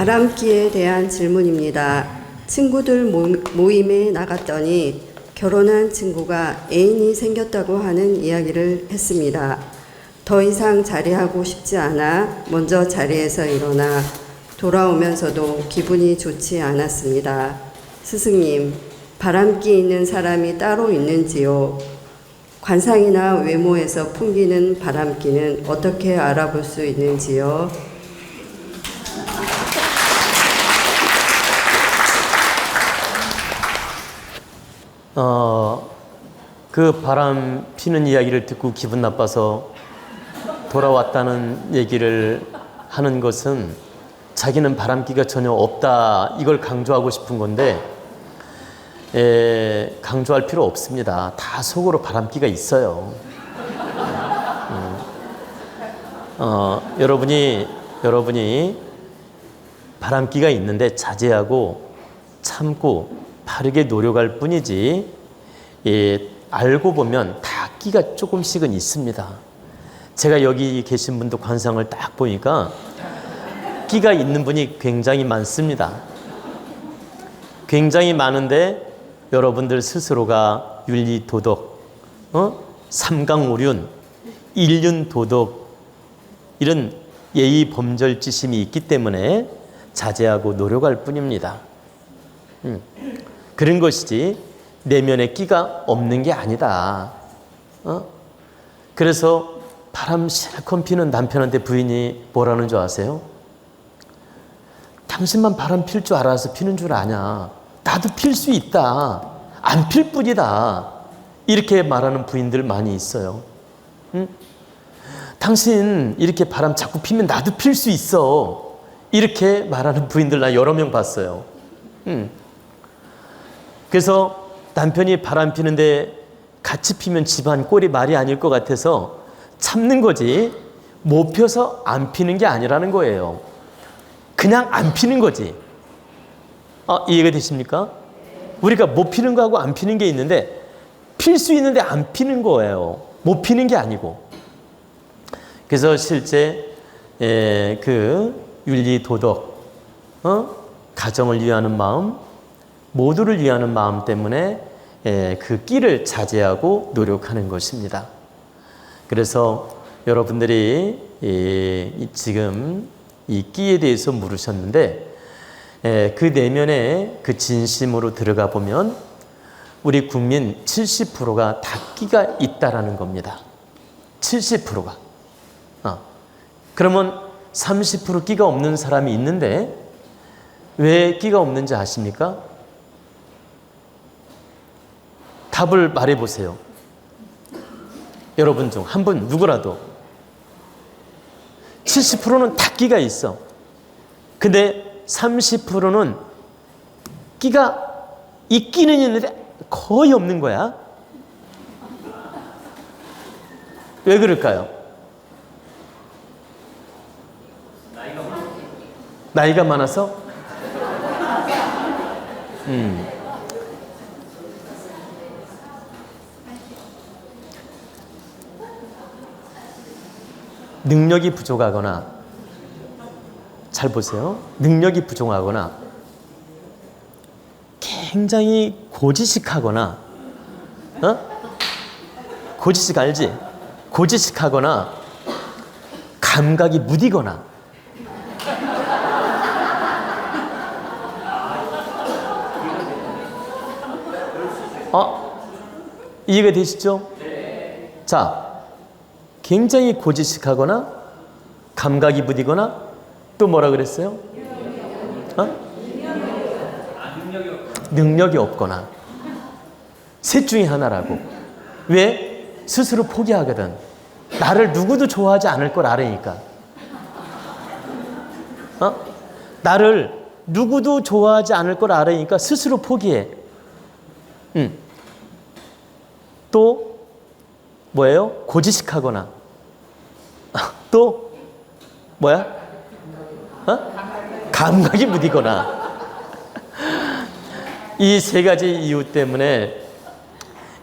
바람기에 대한 질문입니다. 친구들 모- 모임에 나갔더니 결혼한 친구가 애인이 생겼다고 하는 이야기를 했습니다. 더 이상 자리하고 싶지 않아 먼저 자리에서 일어나 돌아오면서도 기분이 좋지 않았습니다. 스승님, 바람기 있는 사람이 따로 있는지요? 관상이나 외모에서 풍기는 바람기는 어떻게 알아볼 수 있는지요? 어, 그 바람 피는 이야기를 듣고 기분 나빠서 돌아왔다는 얘기를 하는 것은 자기는 바람기가 전혀 없다 이걸 강조하고 싶은 건데 에, 강조할 필요 없습니다. 다 속으로 바람기가 있어요. 음. 어, 여러분이 여러분이 바람기가 있는데 자제하고 참고 바르게 노력할 뿐이지 예, 알고 보면 다 끼가 조금씩은 있습니다. 제가 여기 계신 분도 관상을 딱 보니까 끼가 있는 분이 굉장히 많습니다. 굉장히 많은데 여러분들 스스로가 윤리 도덕, 어? 삼강오륜, 일륜 도덕 이런 예의 범절지심이 있기 때문에 자제하고 노력할 뿐입니다. 음, 그런 것이지 내면에 끼가 없는 게 아니다. 어? 그래서 바람 실컷 피는 남편한테 부인이 뭐라는 줄 아세요? 당신만 바람 필 줄 알아서 피는 줄 아냐. 나도 필 수 있다. 안 필 뿐이다. 이렇게 말하는 부인들 많이 있어요. 응? 당신 이렇게 바람 자꾸 피면 나도 필 수 있어. 이렇게 말하는 부인들 나 여러 명 봤어요. 응. 그래서 남편이 바람 피는데 같이 피면 집안 꼴이 말이 아닐 것 같아서 참는 거지 못 펴서 안 피는 게 아니라는 거예요. 그냥 안 피는 거지. 아, 이해가 되십니까? 우리가 못 피는 거하고 안 피는 게 있는데 필 수 있는데 안 피는 거예요. 못 피는 게 아니고. 그래서 실제 에, 그 윤리 도덕, 어? 가정을 위하는 마음, 모두를 위하는 마음 때문에 에, 그 끼를 자제하고 노력하는 것입니다. 그래서 여러분들이 지금 이 끼에 대해서 물으셨는데 에, 그 내면에 그 진심으로 들어가 보면 우리 국민 70%가 다 끼가 있다라는 겁니다. 70%가. 어. 그러면 30% 끼가 없는 사람이 있는데 왜 끼가 없는지 아십니까? 답을 말해 보세요. 여러분 중 한 분 누구라도 70%는 다 끼가 있어. 근데 30%는 끼가 있기는 있는데 거의 없는 거야. 왜 그럴까요? 나이가 많아서? 음. 능력이 부족하거나 잘 보세요. 능력이 부족하거나 굉장히 고지식하거나 어? 고지식 알지? 고지식하거나 감각이 무디거나 어? 이해가 되시죠? 자, 굉장히 고지식하거나 감각이 무디거나 또 뭐라 그랬어요? 어? 능력이 없거나 셋 중에 하나라고. 왜? 스스로 포기하거든. 나를 누구도 좋아하지 않을 걸 알으니까. 어? 나를 누구도 좋아하지 않을 걸 알으니까 스스로 포기해. 응. 또 뭐예요? 고지식하거나 또 뭐야? 어? 감각이 무디거나 이 세 가지 이유 때문에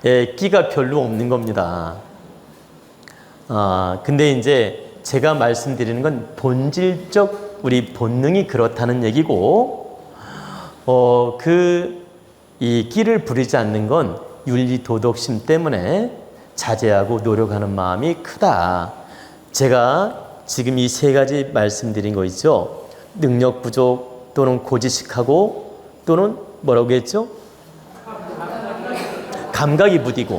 예, 끼가 별로 없는 겁니다. 아 근데 이제 제가 말씀드리는 건 본질적 우리 본능이 그렇다는 얘기고, 어, 그, 이 끼를 부리지 않는 건 윤리 도덕심 때문에 자제하고 노력하는 마음이 크다. 제가 지금 이 세 가지 말씀드린 거 있죠? 능력 부족 또는 고지식하고 또는 뭐라고 했죠? 감각이 무디고,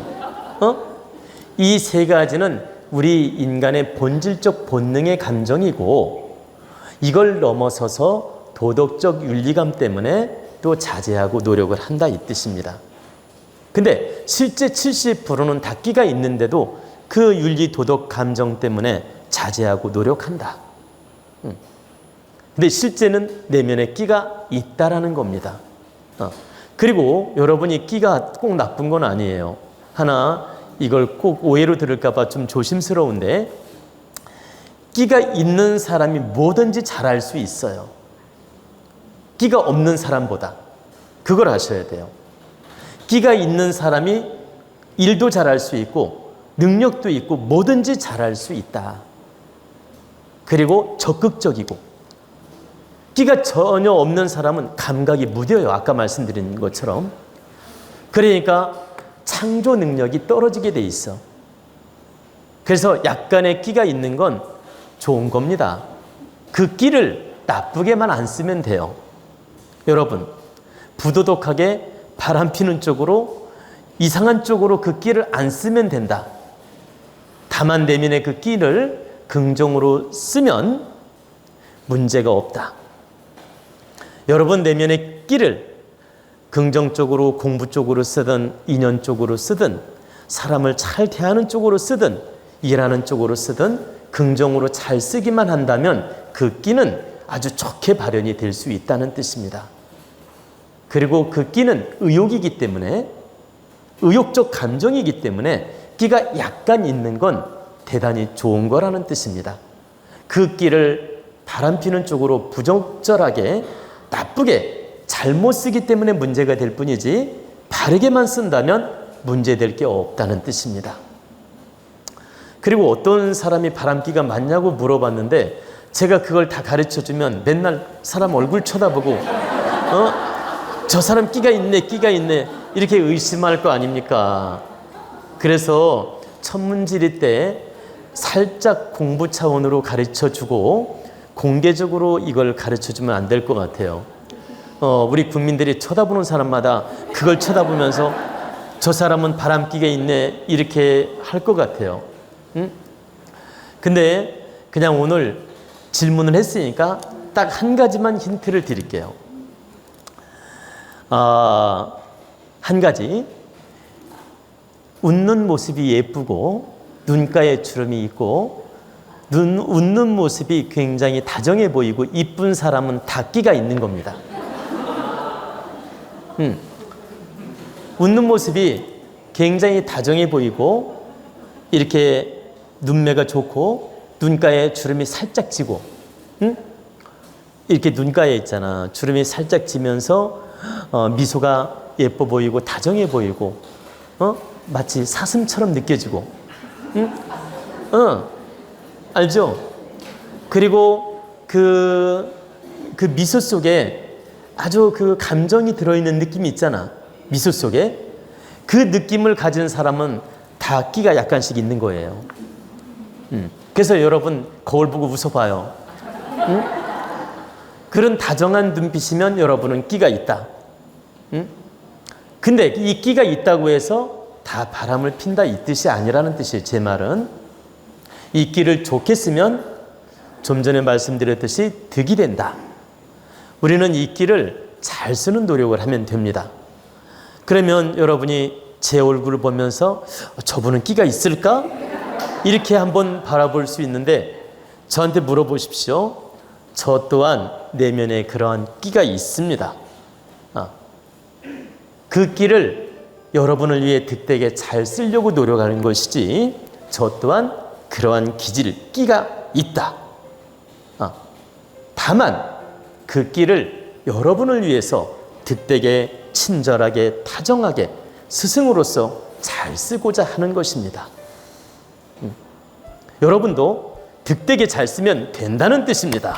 어? 이 세 가지는 우리 인간의 본질적 본능의 감정이고 이걸 넘어서서 도덕적 윤리감 때문에 또 자제하고 노력을 한다 이 뜻입니다. 근데 실제 70%는 닫기가 있는데도 그 윤리 도덕 감정 때문에 자제하고 노력한다. 음. 근데 실제는 내면에 끼가 있다라는 겁니다. 어. 그리고 여러분이 끼가 꼭 나쁜 건 아니에요. 하나 이걸 꼭 오해로 들을까봐 좀 조심스러운데 끼가 있는 사람이 뭐든지 잘할 수 있어요. 끼가 없는 사람보다 그걸 아셔야 돼요. 끼가 있는 사람이 일도 잘할 수 있고 능력도 있고 뭐든지 잘할 수 있다. 그리고 적극적이고 끼가 전혀 없는 사람은 감각이 무뎌요. 아까 말씀드린 것처럼. 그러니까 창조 능력이 떨어지게 돼 있어. 그래서 약간의 끼가 있는 건 좋은 겁니다. 그 끼를 나쁘게만 안 쓰면 돼요. 여러분, 부도덕하게 바람 피는 쪽으로 이상한 쪽으로 그 끼를 안 쓰면 된다. 다만 내면의 그 끼를 긍정으로 쓰면 문제가 없다. 여러분 내면의 끼를 긍정적으로 공부 쪽으로 쓰든 인연 쪽으로 쓰든 사람을 잘 대하는 쪽으로 쓰든 일하는 쪽으로 쓰든 긍정으로 잘 쓰기만 한다면 그 끼는 아주 좋게 발현이 될 수 있다는 뜻입니다. 그리고 그 끼는 의욕이기 때문에 의욕적 감정이기 때문에 끼가 약간 있는 건 대단히 좋은 거라는 뜻입니다. 그 끼를 바람 피는 쪽으로 부적절하게 나쁘게 잘못 쓰기 때문에 문제가 될 뿐이지 바르게만 쓴다면 문제될 게 없다는 뜻입니다. 그리고 어떤 사람이 바람기가 많냐고 물어봤는데 제가 그걸 다 가르쳐 주면 맨날 사람 얼굴 쳐다보고 어? 저 사람 끼가 있네, 끼가 있네 이렇게 의심할 거 아닙니까? 그래서 천문지리 때 살짝 공부 차원으로 가르쳐 주고 공개적으로 이걸 가르쳐 주면 안 될 것 같아요. 어, 우리 국민들이 쳐다보는 사람마다 그걸 쳐다보면서 저 사람은 바람기가 있네 이렇게 할 것 같아요. 응? 근데 그냥 오늘 질문을 했으니까 딱 한 가지만 힌트를 드릴게요. 아, 한 가지. 웃는 모습이 예쁘고 눈가에 주름이 있고 눈 웃는 모습이 굉장히 다정해 보이고 이쁜 사람은 닭기가 있는 겁니다. 음. 웃는 모습이 굉장히 다정해 보이고 이렇게 눈매가 좋고 눈가에 주름이 살짝 지고 응? 이렇게 눈가에 있잖아 주름이 살짝 지면서 어, 미소가 예뻐 보이고 다정해 보이고 어? 마치 사슴처럼 느껴지고 응? 어, 알죠? 그리고 그, 그 미소 속에 아주 그 감정이 들어있는 느낌이 있잖아. 미소 속에. 그 느낌을 가진 사람은 다 끼가 약간씩 있는 거예요. 음. 그래서 여러분 거울 보고 웃어봐요. 음? 그런 다정한 눈빛이면 여러분은 끼가 있다. 음? 근데 이 끼가 있다고 해서 다 바람을 핀다 이 뜻이 아니라는 뜻이에요. 제 말은. 이 끼를 좋게 쓰면 좀 전에 말씀드렸듯이 득이 된다. 우리는 이 끼를 잘 쓰는 노력을 하면 됩니다. 그러면 여러분이 제 얼굴을 보면서 저분은 끼가 있을까? 이렇게 한번 바라볼 수 있는데 저한테 물어보십시오. 저 또한 내면에 그러한 끼가 있습니다. 아, 그 끼를 여러분을 위해 득되게 잘 쓰려고 노력하는 것이지 저 또한 그러한 기질, 끼가 있다. 아, 다만 그 끼를 여러분을 위해서 득되게 친절하게 다정하게 스승으로서 잘 쓰고자 하는 것입니다. 음. 여러분도 득되게 잘 쓰면 된다는 뜻입니다.